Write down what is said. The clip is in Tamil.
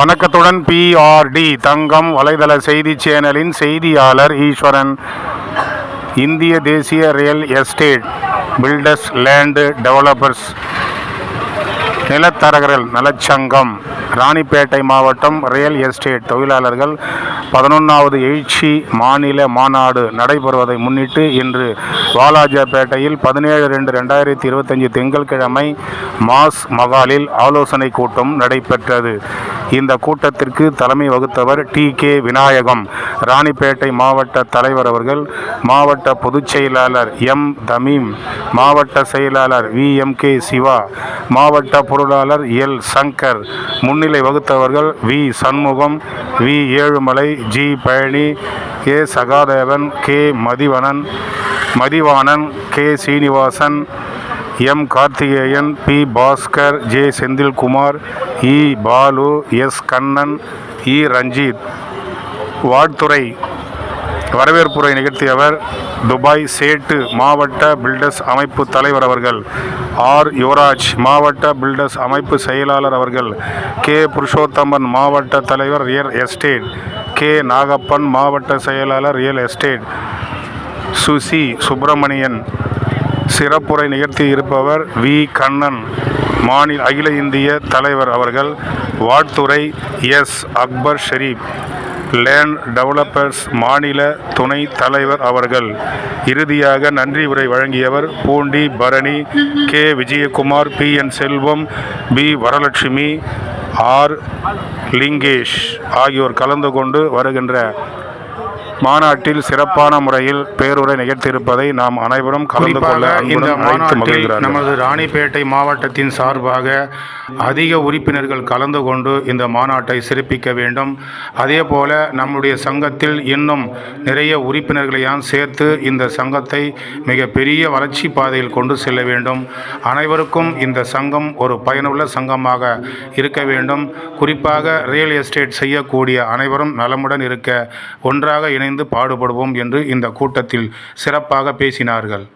வணக்கத்துடன் பிஆர்டி தங்கம் வலைதள செய்தி சேனலின் செய்தியாளர் ஈஸ்வரன். இந்திய தேசிய real estate builders land developers நிலத்தரகர்கள் நலச்சங்கம் ராணிப்பேட்டை மாவட்டம் ரியல் எஸ்டேட் தொழிலாளர்கள் பதினொன்றாவது எழுச்சி மாநில மாநாடு நடைபெறுவதை முன்னிட்டு இன்று வாலாஜாபேட்டையில் பதினேழு ரெண்டு ரெண்டாயிரத்தி இருபத்தஞ்சி திங்கட்கிழமை மாஸ் மகாலில் ஆலோசனை கூட்டம் நடைபெற்றது. இந்த கூட்டத்திற்கு தலைமை வகுத்தவர் டி கே விநாயகம். ராணிப்பேட்டை மாவட்ட தலைவர் அவர்கள் மாவட்ட பொதுச் செயலாளர் எம். தமீம் மாவட்ட செயலாளர் வி. எம். கே. சிவா மாவட்ட பொருளாளர் எல். சங்கர் முன்னிலை வகுத்தவர்கள் V. Shanmugam V. Ezhumalai G. Palani K. Sahadevan K. Mathivanan Mathivanan K. Srinivasan M. Karthikeyan P. Bhaskar J. Senthilkumar E. Balu S. Kannan E. Ranjith. வாழ்த்துறை. வரவேற்புரை நிகழ்த்தியவர் துபாய் சேட்டு மாவட்ட பில்டர்ஸ் அமைப்பு தலைவர் அவர்கள். ஆர். யுவராஜ் மாவட்ட பில்டர்ஸ் அமைப்பு செயலாளர் அவர்கள். கே. புருஷோத்தமன் மாவட்ட தலைவர் ரியல் எஸ்டேட். கே. நாகப்பன் மாவட்ட செயலாளர் ரியல் எஸ்டேட். சுசி சுப்பிரமணியன் சிறப்புரை நிகழ்த்தி இருப்பவர் வி. கண்ணன் மாநில அகில இந்திய தலைவர் அவர்கள் வாழ்த்துறை S. Akbar Sharif land developers மாநில துணை தலைவர் அவர்கள். இறுதியாக நன்றி உரை வழங்கியவர் Poondi Barani K. Vijayakumar P. N. Selvam P. Varalakshmi R. Lingesh ஆகியோர் கலந்து கொண்டு வருகின்ற மாநாட்டில் சிறப்பான முறையில் பேருரை நிகழ்த்தியிருப்பதை நாம் அனைவரும் கலந்து கொள்ள இந்த மாநாட்டில் நமது ராணிப்பேட்டை மாவட்டத்தின் சார்பாக அதிக உறுப்பினர்கள் கலந்து கொண்டு இந்த மாநாட்டை சிறப்பிக்க வேண்டும். அதே போல நம்முடைய சங்கத்தில் இன்னும் நிறைய உறுப்பினர்களையும் சேர்த்து இந்த சங்கத்தை மிக பெரிய வளர்ச்சி பாதையில் கொண்டு செல்ல வேண்டும். அனைவருக்கும் இந்த சங்கம் ஒரு பயனுள்ள சங்கமாக இருக்க வேண்டும். குறிப்பாக ரியல் எஸ்டேட் செய்யக்கூடிய அனைவரும் நலமுடன் இருக்க ஒன்றாக இணைந்து பாடுபடுவோம் என்று இந்த கூட்டத்தில் சிறப்பாக பேசினார்கள்.